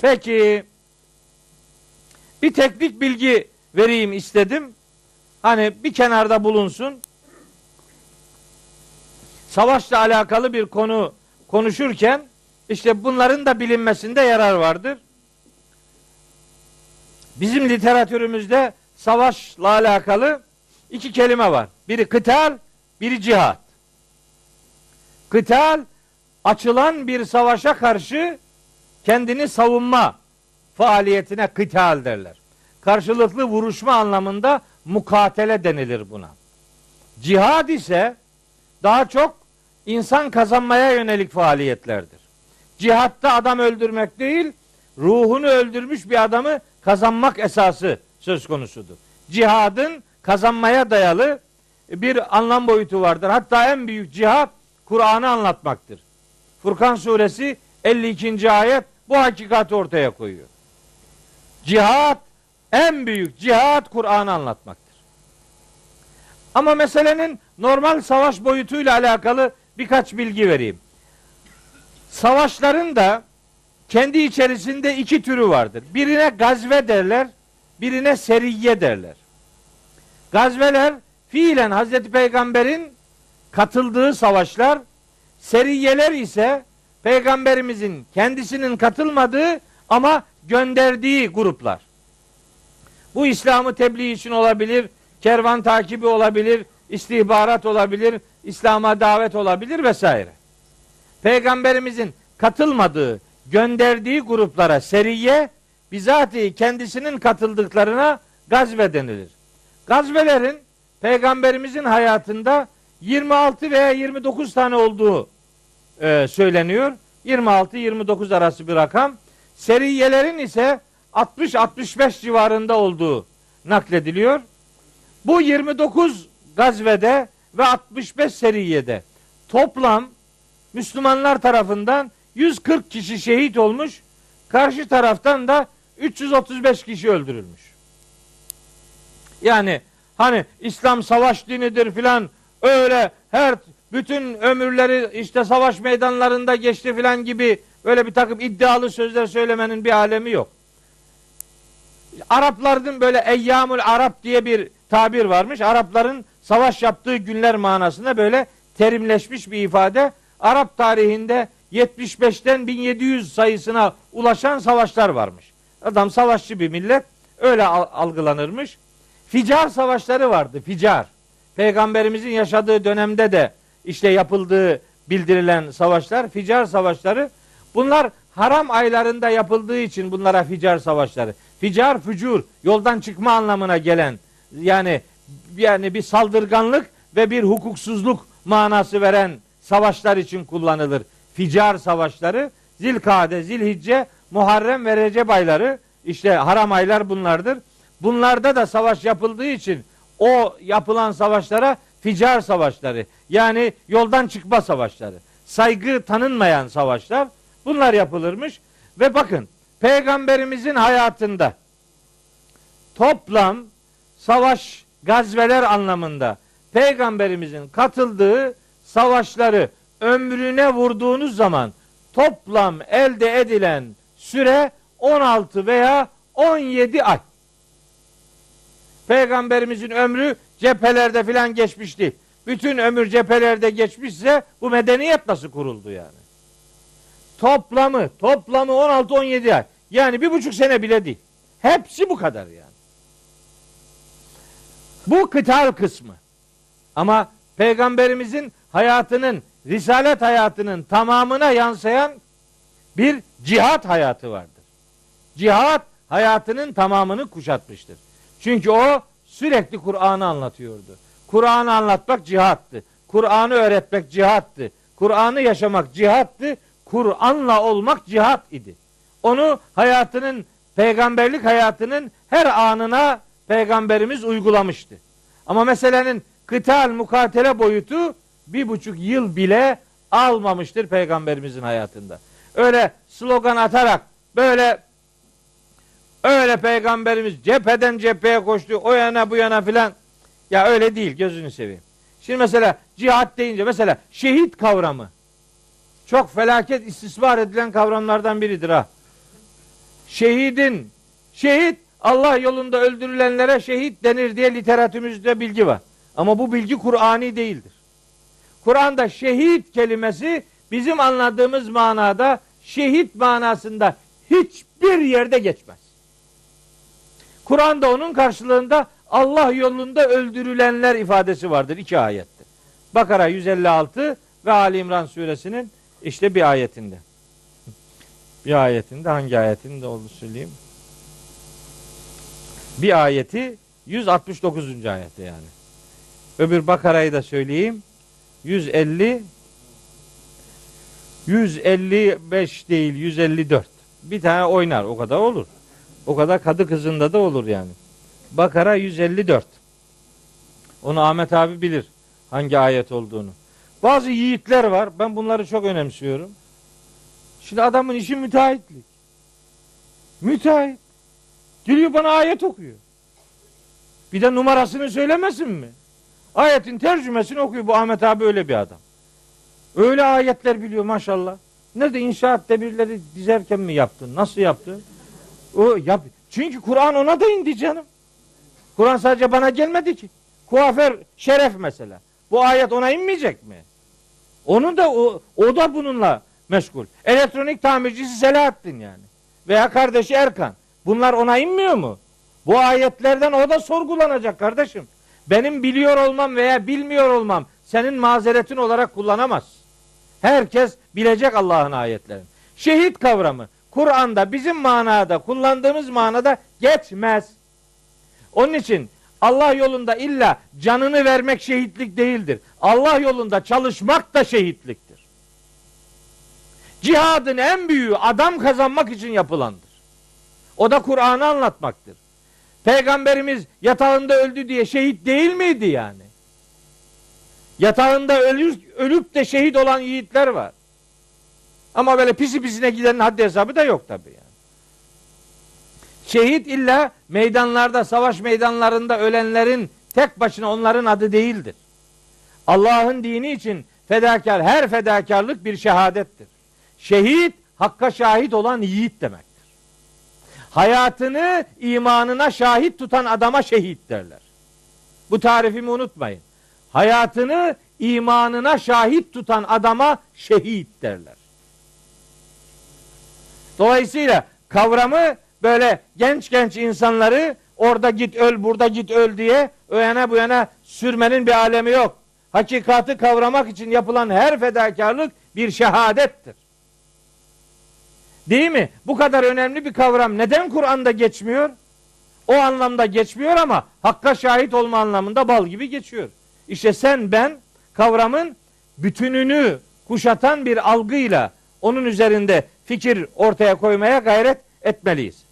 Peki bir teknik bilgi vereyim istedim. Hani bir kenarda bulunsun. Savaşla alakalı bir konu konuşurken işte bunların da bilinmesinde yarar vardır. Bizim literatürümüzde savaşla alakalı iki kelime var. Biri kıtal, biri cihat. Kıtal açılan bir savaşa karşı kendini savunma faaliyetine kıtal derler. Karşılıklı vuruşma anlamında mukatele denilir buna. Cihad ise daha çok insan kazanmaya yönelik faaliyetlerdir. Cihatta adam öldürmek değil, ruhunu öldürmüş bir adamı kazanmak esası söz konusudur. Cihadın kazanmaya dayalı bir anlam boyutu vardır. Hatta en büyük cihat Kur'an'ı anlatmaktır. Furkan suresi 52. ayet bu hakikati ortaya koyuyor. Cihat en büyük cihat Kur'an'ı anlatmaktır. Ama meselenin normal savaş boyutuyla alakalı birkaç bilgi vereyim. Savaşların da kendi içerisinde iki türü vardır. Birine gazve derler, birine seriye derler. Gazveler fiilen Hazreti Peygamber'in katıldığı savaşlar, seriyeler ise Peygamberimizin kendisinin katılmadığı ama gönderdiği gruplar. Bu İslam'ı tebliğ için olabilir, kervan takibi olabilir, istihbarat olabilir, İslam'a davet olabilir vesaire. Peygamberimizin katılmadığı, gönderdiği gruplara seriye, bizatihi kendisinin katıldıklarına gazve denilir. Gazvelerin Peygamberimizin hayatında 26 veya 29 tane olduğu e, söyleniyor. 26-29 arası bir rakam. Seriyelerin ise 60-65 civarında olduğu naklediliyor. Bu 29 gazvede ve 65 seriyede toplam Müslümanlar tarafından 140 kişi şehit olmuş, karşı taraftan da 335 kişi öldürülmüş. Yani hani İslam savaş dinidir filan öyle her bütün ömürleri işte savaş meydanlarında geçti filan gibi böyle bir takım iddialı sözler söylemenin bir alemi yok. Arapların böyle eyyamul Arap diye bir tabir varmış. Arapların savaş yaptığı günler manasında böyle terimleşmiş bir ifade. Arap tarihinde 75'ten 1700 sayısına ulaşan savaşlar varmış. Adam savaşçı bir millet öyle algılanırmış. Ficar savaşları vardı. Ficar. Peygamberimizin yaşadığı dönemde de işte yapıldığı bildirilen savaşlar, ficar savaşları. Bunlar haram aylarında yapıldığı için bunlara ficar savaşları. Ficar, fücur, yoldan çıkma anlamına gelen yani yani bir saldırganlık ve bir hukuksuzluk manası veren savaşlar için kullanılır. Ficar savaşları Zilkade, Zilhicce, Muharrem ve Recep ayları işte haram aylar bunlardır. Bunlarda da savaş yapıldığı için o yapılan savaşlara ficar savaşları yani yoldan çıkma savaşları, saygı tanınmayan savaşlar bunlar yapılırmış ve bakın peygamberimizin hayatında toplam savaş gazveler anlamında peygamberimizin katıldığı savaşları ömrüne vurduğunuz zaman toplam elde edilen süre 16 veya 17 ay. Peygamberimizin ömrü cephelerde filan geçmişti. Bütün ömür cephelerde geçmişse bu medeniyet nasıl kuruldu yani? Toplamı, toplamı 16-17 ay. Yani bir buçuk sene bile değil. Hepsi bu kadar yani. Bu kıtal kısmı. Ama peygamberimizin hayatının, risalet hayatının tamamına yansıyan bir cihat hayatı vardır. Cihat hayatının tamamını kuşatmıştır. Çünkü o sürekli Kur'an'ı anlatıyordu. Kur'an'ı anlatmak cihattı. Kur'an'ı öğretmek cihattı. Kur'an'ı yaşamak cihattı. Kur'an'la olmak cihat idi. Onu hayatının, peygamberlik hayatının her anına peygamberimiz uygulamıştı. Ama meselenin kıtal mukatele boyutu bir buçuk yıl bile almamıştır peygamberimizin hayatında. Öyle slogan atarak böyle öyle peygamberimiz cepheden cepheye koştu o yana bu yana filan ya öyle değil gözünü seveyim. Şimdi mesela cihat deyince mesela şehit kavramı çok felaket istismar edilen kavramlardan biridir ha. şehidin şehit Allah yolunda öldürülenlere şehit denir diye literatürümüzde bilgi var. Ama bu bilgi Kur'ani değildir. Kur'an'da şehit kelimesi bizim anladığımız manada şehit manasında hiçbir yerde geçmez. Kur'an'da onun karşılığında Allah yolunda öldürülenler ifadesi vardır iki ayette. Bakara 156 ve Ali İmran suresinin işte bir ayetinde. Bir ayetinde hangi ayetinde oldu söyleyeyim. Bir ayeti 169. ayette yani. Öbür Bakara'yı da söyleyeyim. 150 155 değil 154. Bir tane oynar o kadar olur. O kadar kadı kızında da olur yani. Bakara 154. Onu Ahmet abi bilir hangi ayet olduğunu. Bazı yiğitler var. Ben bunları çok önemsiyorum. Şimdi adamın işi müteahhitlik. Müteahhit. Geliyor bana ayet okuyor. Bir de numarasını söylemesin mi? Ayetin tercümesini okuyor. Bu Ahmet abi öyle bir adam. Öyle ayetler biliyor maşallah. Nerede inşaat demirleri dizerken mi yaptın? Nasıl yaptın? O yap. Çünkü Kur'an ona da indi canım. Kur'an sadece bana gelmedi ki. Kuaför şeref mesela. Bu ayet ona inmeyecek mi? Onun da o, o da bununla meşgul. Elektronik tamircisi Selahattin yani. Veya kardeşi Erkan. Bunlar ona inmiyor mu? Bu ayetlerden o da sorgulanacak kardeşim. Benim biliyor olmam veya bilmiyor olmam senin mazeretin olarak kullanamaz. Herkes bilecek Allah'ın ayetlerini. Şehit kavramı Kur'an'da bizim manada kullandığımız manada geçmez. Onun için Allah yolunda illa canını vermek şehitlik değildir. Allah yolunda çalışmak da şehitliktir. Cihadın en büyüğü adam kazanmak için yapılandır. O da Kur'an'ı anlatmaktır. Peygamberimiz yatağında öldü diye şehit değil miydi yani? Yatağında ölür, ölüp de şehit olan yiğitler var. Ama böyle pisi pisine gidenin haddi hesabı da yok tabii yani. Şehit illa meydanlarda, savaş meydanlarında ölenlerin tek başına onların adı değildir. Allah'ın dini için fedakar, her fedakarlık bir şehadettir. Şehit, hakka şahit olan yiğit demektir. Hayatını imanına şahit tutan adama şehit derler. Bu tarifimi unutmayın. Hayatını imanına şahit tutan adama şehit derler. Dolayısıyla kavramı böyle genç genç insanları orada git öl burada git öl diye yana bu yana sürmenin bir alemi yok. Hakikati kavramak için yapılan her fedakarlık bir şehadettir. Değil mi? Bu kadar önemli bir kavram neden Kur'an'da geçmiyor? O anlamda geçmiyor ama hakka şahit olma anlamında bal gibi geçiyor. İşte sen ben kavramın bütününü kuşatan bir algıyla onun üzerinde fikir ortaya koymaya gayret etmeliyiz.